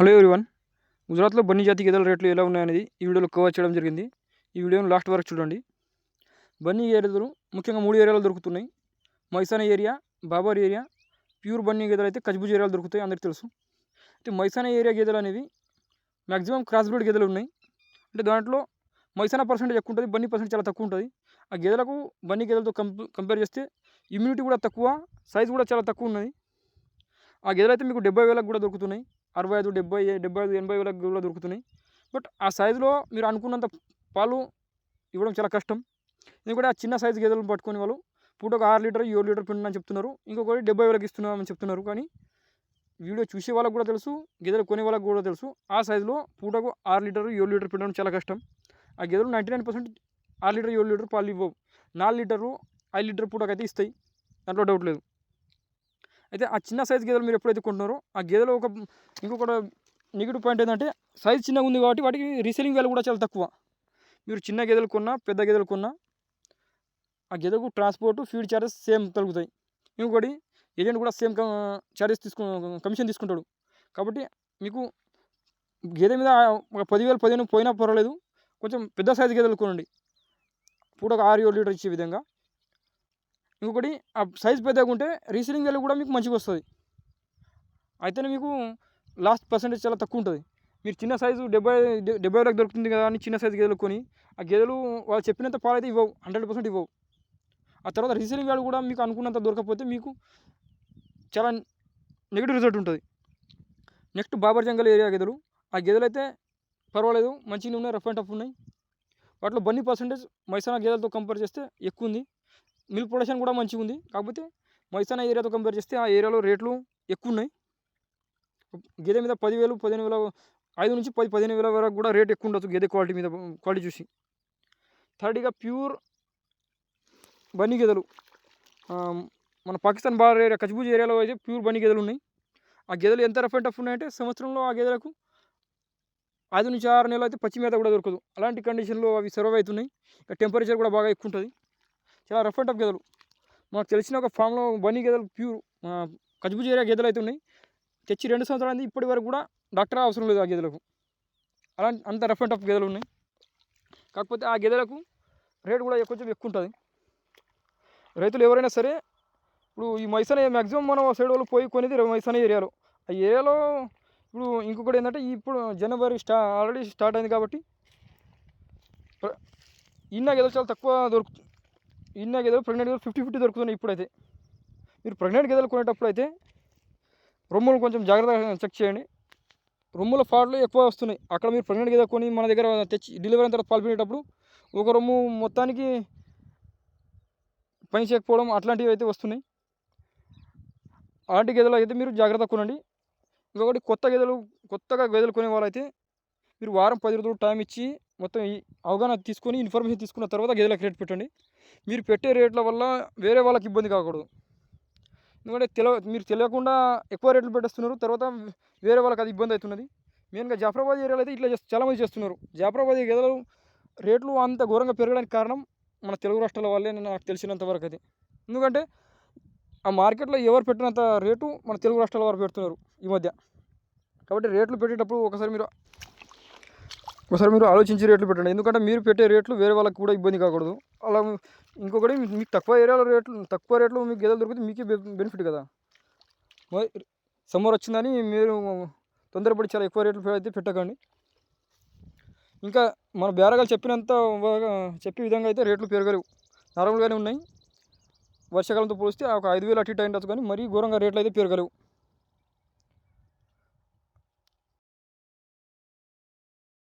Hello everyone. గుజరాత్లో బన్నీ జాతి గేదెల రేట్లు ఎలా ఉన్నాయనేది ఈ వీడియోలో కవర్ చేయడం జరిగింది. ఈ వీడియోను లాస్ట్ వరకు చూడండి. బన్నీ గేదెలు ముఖ్యంగా మూడు ఏరియాలో దొరుకుతున్నాయి. Mehsana area Babur area pure Banni గేదెలు అయితే కజ్బుజ్ ఏరియాలో దొరుకుతాయి అందరికీ తెలుసు. అయితే మైసానా ఏరియా గేదెలు అనేవి మ్యాక్సిమం క్రాస్ బ్రీడ్ గేదెలు ఉన్నాయి. అంటే దాంట్లో మైసానా పర్సెంటేజ్ ఎక్కువ ఉంటుంది బన్నీ పర్సెంట్ చాలా తక్కువ ఉంటుంది. ఆ గేదెలకు బన్నీ గేదెలతో కంపేర్ చేస్తే ఇమ్యూనిటీ కూడా తక్కువ సైజ్ కూడా చాలా తక్కువ ఉన్నది. ఆ గేదెలు అయితే మీకు డెబ్బై వేలకు కూడా దొరుకుతున్నాయి. అరవై ఐదు డెబ్బై డెబ్బై ఐదు ఎనభై వేలకు కూడా దొరుకుతున్నాయి. బట్ ఆ సైజులో మీరు అనుకున్నంత పాలు ఇవ్వడం చాలా కష్టం. ఎందుకంటే ఆ చిన్న సైజు గేదెలను పట్టుకొని వాళ్ళు పూటకు ఆరు లీటర్ ఏడు లీటర్ పిండి అని చెప్తున్నారు. ఇంకొకటి డెబ్బై వేలకు ఇస్తున్నామని చెప్తున్నారు. కానీ వీడియో చూసే వాళ్ళకు కూడా తెలుసు గేదెలు కొనే వాళ్ళకు కూడా తెలుసు. ఆ సైజులో పూటకు ఆరు లీటర్ ఏడు లీటర్ పిండడం చాలా కష్టం. ఆ గేదెలు నైంటీ నైన్ పర్సెంట్ ఆరు లీటర్ ఏడు లీటర్ పాలు ఇవ్వవు. నాలుగు లీటర్లు ఐదు లీటర్ పూటకు అయితే ఇస్తాయి. దాంట్లో డౌట్ లేదు. అయితే ఆ చిన్న సైజు గేదెలు మీరు ఎప్పుడైతే కొంటున్నారో ఆ గేదెలో ఒక ఇంకొక నెగిటివ్ పాయింట్ ఏంటంటే సైజు చిన్నగా ఉంది కాబట్టి వాటికి రీసేలింగ్ వాల్యూ కూడా చాలా తక్కువ. మీరు చిన్న గేదెలు కొన్నా పెద్ద గేదెలు కొన్నా ఆ గేదెకు ట్రాన్స్పోర్ట్ ఫీడ్ ఛార్జెస్ సేమ్ తగ్గుతాయి. ఇంకొకటి ఏజెంట్ కూడా సేమ్ ఛార్జెస్ తీసుకు కమిషన్ తీసుకుంటాడు. కాబట్టి మీకు గేదె మీద ఒక పదివేలు పదిహేను పోయినా పర్వాలేదు. కొంచెం పెద్ద సైజు గేదెలు కొనండి. పూటకు ఆరు ఏడు లీటర్ ఇచ్చే విధంగా. ఇంకొకటి ఆ సైజ్ పెద్దగా ఉంటే రీసేలింగ్ వెళ్ళి కూడా మీకు మంచిగా వస్తుంది. అయితేనే మీకు లాస్ట్ పర్సెంటేజ్ చాలా తక్కువ ఉంటుంది. మీరు చిన్న సైజు డెబ్బై డెబ్బై వేలకు దొరుకుతుంది కదా అని చిన్న సైజు గేదెలు కొని ఆ గేదెలు వాళ్ళు చెప్పినంత పాలు అయితే ఇవ్వవు హండ్రెడ్ పర్సెంట్ ఇవ్వవు. ఆ తర్వాత రీసీలింగ్ వాళ్ళు కూడా మీకు అనుకున్నంత దొరకకపోతే మీకు చాలా నెగిటివ్ రిజల్ట్ ఉంటుంది. నెక్స్ట్ బాబర్ జంగల్ ఏరియా గేదెలు. ఆ గేదెలు అయితే పర్వాలేదు మంచిగా ఉన్నాయి రఫ్ అండ్ టఫ్ ఉన్నాయి. వాటిలో బన్నీ పర్సెంటేజ్ మైసానా గేదెలతో కంపేర్ చేస్తే ఎక్కువ ఉంది. మిల్క్ ప్రొడక్షన్ కూడా మంచిగా ఉంది. కాకపోతే మైసానా ఏరియాతో కంపేర్ చేస్తే ఆ ఏరియాలో రేట్లు ఎక్కువ ఉన్నాయి. గేదె మీద పదివేలు పదిహేను వేల ఐదు నుంచి పది పదిహేను వేల వరకు కూడా రేట్ ఎక్కువ ఉండొచ్చు గేదె క్వాలిటీ మీద క్వాలిటీ చూసి. థర్డ్గా ప్యూర్ బన్నీ గేదెలు. మన పాకిస్తాన్ బార్డర్ ఏరియా కచ్బూజ్ ఏరియాలో అయితే ప్యూర్ బన్నీ గేదెలు ఉన్నాయి. ఆ గేదెలు ఎంత రఫ్ అండ్ టఫ్ ఉన్నాయంటే సంవత్సరంలో ఆ గేదెలకు ఐదు నుంచి ఆరు నెలలు అయితే పచ్చి మేత కూడా దొరకదు. అలాంటి కండిషన్లో అవి సర్వ్ అవుతున్నాయి. టెంపరేచర్ కూడా బాగా ఎక్కువ ఉంటుంది. చాలా రఫ్ అండ్ టఫ్ గేదెలు. మాకు తెలిసిన ఒక ఫామ్లో బన్నీ గేదెలు ప్యూర్ కజ్బూజ్ ఏరియా గేదెలు అయితే ఉన్నాయి. తెచ్చి రెండు సంవత్సరాలు అయింది ఇప్పటి వరకు కూడా డాక్టర్ అవసరం లేదు ఆ గేదెలకు. అలా అంత రఫ్ అండ్ టఫ్ గేదెలు ఉన్నాయి. కాకపోతే ఆ గేదెలకు రేటు కూడా కొంచెం ఎక్కువ ఉంటుంది. రైతులు ఎవరైనా సరే ఇప్పుడు ఈ మైసన మ్యాక్సిమం మనం సైడ్ వాళ్ళు పోయి కొనేది మైసన ఏరియాలో. ఆ ఏరియాలో ఇప్పుడు ఇంకొకటి ఏంటంటే ఇప్పుడు జనవరి స్టా ఆల్రెడీ స్టార్ట్ అయింది కాబట్టి ఇన్న గేదెలు చాలా తక్కువ దొరుకుతుంది ఇన్న గేదెలు ప్రెగ్నెంట్ గేదెలు ఫిఫ్టీ ఫిఫ్టీ దొరుకుతున్నాయి ఇప్పుడైతే. మీరు ప్రెగ్నెంట్ గేదెలు కొనేటప్పుడు అయితే రొమ్ములు కొంచెం జాగ్రత్తగా చెక్ చేయండి. రొమ్ముల ఫాట్లు ఎక్కువ వస్తున్నాయి. అక్కడ మీరు ప్రెగ్నెంట్ గేదె కొని మన దగ్గర తెచ్చి డెలివరీ అయిన తర్వాత పాల్పినేటప్పుడు ఒక రొమ్ము మొత్తానికి పని చేయకపోవడం అట్లాంటివి అయితే వస్తున్నాయి. అలాంటి గేదెలు అయితే మీరు జాగ్రత్త కొనండి. ఇంకొకటి కొత్త గేదెలు కొత్తగా గేదెలు కొనే వాళ్ళైతే మీరు వారం పది రోజులు టైం ఇచ్చి మొత్తం ఈ అవగాహన తీసుకొని ఇన్ఫర్మేషన్ తీసుకున్న తర్వాత గేదెలకు రేట్ పెట్టండి. మీరు పెట్టే రేట్ల వల్ల వేరే వాళ్ళకి ఇబ్బంది కాకూడదు. ఎందుకంటే తెల మీరు తెలియకుండా ఎక్కువ రేట్లు పెట్టేస్తున్నారు తర్వాత వేరే వాళ్ళకి అది ఇబ్బంది అవుతున్నది. మెయిన్గా జాఫరాబాద్ ఏరియాలో అయితే ఇట్లా చాలామంది చేస్తున్నారు. జాఫరాబాద్ గేదెలు రేట్లు అంత ఘోరంగా పెరగడానికి కారణం మన తెలుగు రాష్ట్రాల వల్లే నాకు తెలిసినంత వరకు అయితే ఎందుకంటే ఆ మార్కెట్లో ఎవరు పెట్టినంత రేటు మన తెలుగు రాష్ట్రాల వారు పెడుతున్నారు ఈ మధ్య. కాబట్టి రేట్లు పెట్టేటప్పుడు ఒకసారి మీరు ఒకసారి మీరు ఆలోచించి రేట్లు పెట్టండి. ఎందుకంటే మీరు పెట్టే రేట్లు వేరే వాళ్ళకి కూడా ఇబ్బంది కాకూడదు. అలా ఇంకొకటి మీకు తక్కువ ఏరియాలో రేట్లు తక్కువ రేట్లో మీకు గేదెలు దొరికితే మీకే బెనిఫిట్ కదా. సమ్మర్ వచ్చిందని మీరు తొందరపడి చాలా ఎక్కువ రేట్లు అయితే పెట్టకండి. ఇంకా మన బేరగాలు చెప్పినంత చెప్పే విధంగా అయితే రేట్లు పెరగలేవు నార్మల్గానే ఉన్నాయి. వర్షాకాలంతో పోలిస్తే ఒక ఐదు వేలు అటు ఇటు అయిన కానీ మరీ ఘోరంగా రేట్లు అయితే పెరగలేవు